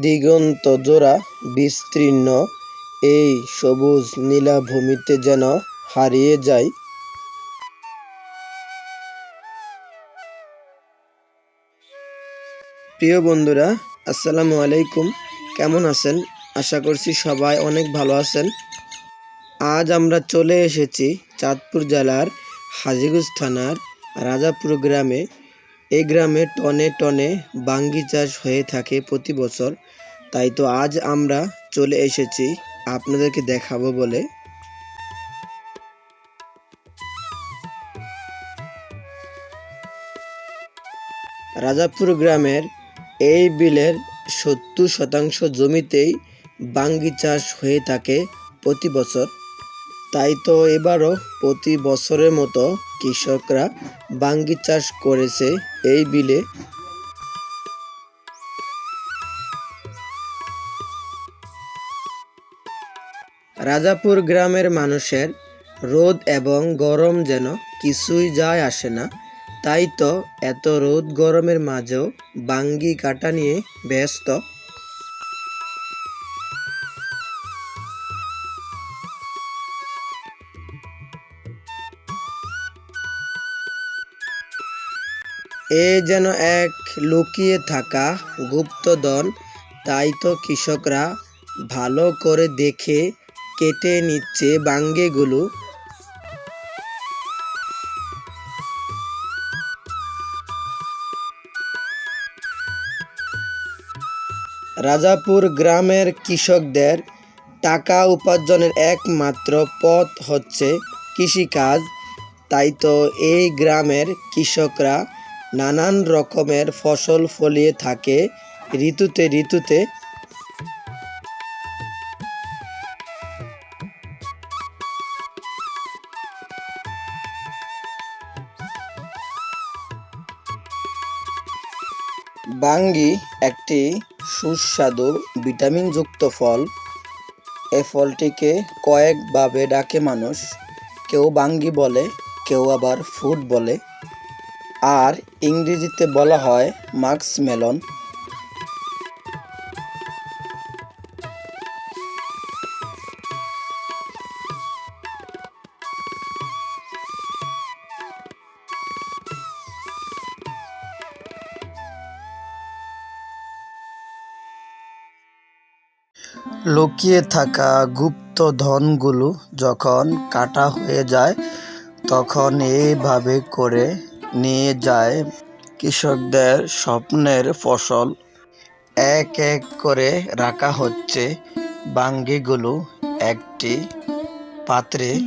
দিগন্তজোড়া বিস্তীর্ণ, এই সবুজ নীলাভূমিতে যেন হারিয়ে যাই প্রিয় বন্ধুরা, আসসালামু আলাইকুম। কেমন আছেন? আশা করছি সবাই অনেক ভালো আছেন। আজ আমরা চলে এসেছি চাঁদপুর জেলার হাজিগঞ্জ থানার রাজাপুর গ্রামে এই গ্রামে টনে টনে বাঙ্গি চাষ হয়ে থাকে প্রতি বছর। তাই তো আজ আমরা চলে এসেছি আপনাদেরকে দেখাবো বলে। রাজাপুর গ্রামের এই বিলের সত্তর শতাংশ জমিতেই বাঙ্গি চাষ হয়ে থাকে প্রতি বছর। তাই তো এবারও প্রতি বছরের মতো কৃষকরা বাঙ্গি চাষ করেছে এই বিলে। রাজাপুর গ্রামের মানুষের রোদ এবং গরম যেন কিছুই যায় আসে না, তাই তো এত রোদ গরমের মাঝেও বাঙ্গি কাটা নিয়ে ব্যস্ত। এ যেন এক লুকিয়ে থাকা গুপ্তধন, তাই তো কৃষকরা ভালো করে দেখে কেটে নিচ্ছে বাঙ্গিগুলো। রাজাপুর গ্রামের কৃষকদের টাকা উপার্জনের একমাত্র পথ হচ্ছে কৃষিকাজ, তাই তো এই গ্রামের কৃষকরা নানান রকমের ফসল ফলিয়ে থাকে ঋতুতে ঋতুতে। বাঙ্গি একটি সুস্বাদু ভিটামিনযুক্ত ফল। এ ফলটিকে কয়েকভাবে ডাকে মানুষ। কেউ বাঙ্গি বলে, কেউ আবার ফুড বলে। আর ইংরেজিতে বলা হয় মাক্স মেলন লুকিয়ে থাকা গুপ্ত ধনগুলো যখন কাটা হয়ে যায়, তখন এইভাবে করে নিয়ে যায় কৃষকদের স্বপ্নের ফসল। এক এক করে রাখা হচ্ছে বাঙ্গিগুলো। একটি পাত্রে।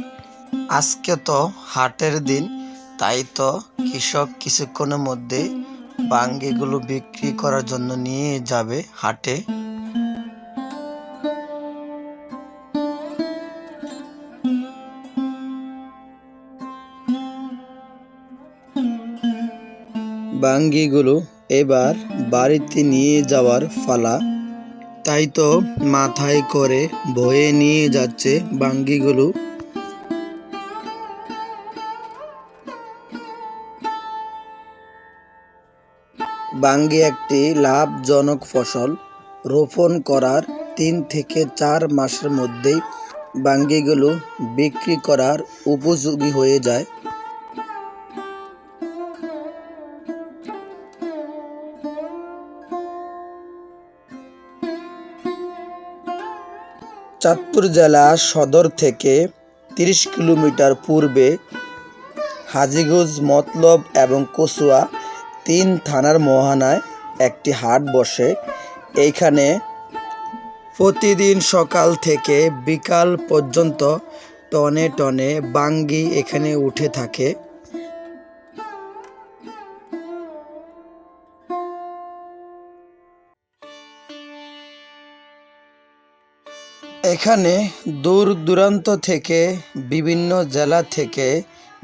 আজকে তো হাটের দিন, তাই তো কৃষক কিছুক্ষণের মধ্যে বাঙ্গিগুলো বিক্রি করার জন্য নিয়ে যাবে হাটে। বাঙ্গিগুলো এবার বাড়িতে নিয়ে যাওয়ার ফালা। তাই তো মাথায় করে বয়ে নিয়ে যাচ্ছে বাঙ্গিগুলো। বাঙ্গি একটি লাভজনক ফসল। রোপণ করার তিন থেকে চার মাসের মধ্যেই বাঙ্গিগুলো বিক্রি করার উপযোগী হয়ে যায়। চাঁদপুর জেলা সদর থেকে তিরিশ কিলোমিটার পূর্বে হাজিগঞ্জ, মতলব এবং কচুয়া তিন থানার মোহানায় একটি হাট বসে। এইখানে প্রতিদিন সকাল থেকে বিকাল পর্যন্ত টনে টনে বাঙ্গি এখানে উঠে থাকে। এখানে দূর দূরান্ত থেকে বিভিন্ন জেলা থেকে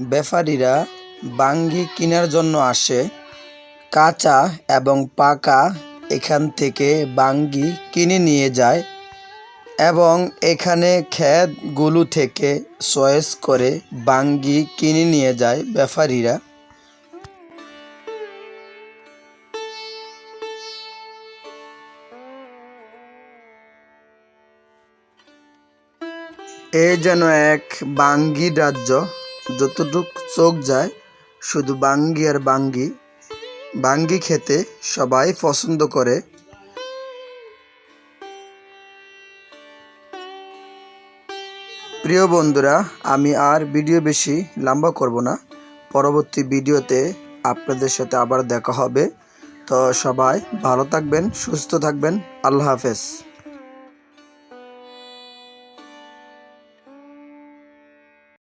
ব্যাপারীরা বাঙ্গি কেনার জন্য আসে। কাঁচা এবং পাকা এখান থেকে বাঙ্গি কিনে নিয়ে যায় এবং এখানে ক্ষেতগুলো থেকে চয়েস করে বাঙ্গি কিনে নিয়ে যায় ব্যাপারীরা এ যেন এক বাঙ্গি রাজ্য, যতটুক চোখ যায় শুধু বাঙ্গি আর বাঙ্গি। বাঙ্গি খেতে সবাই পছন্দ করে। প্রিয় বন্ধুরা, আমি আর ভিডিও বেশি লম্বা করব না। পরবর্তী ভিডিওতে আপনাদের সাথে আবার দেখা হবে। তো সবাই ভালো থাকবেন, সুস্থ থাকবেন। আল্লাহ হাফেজ।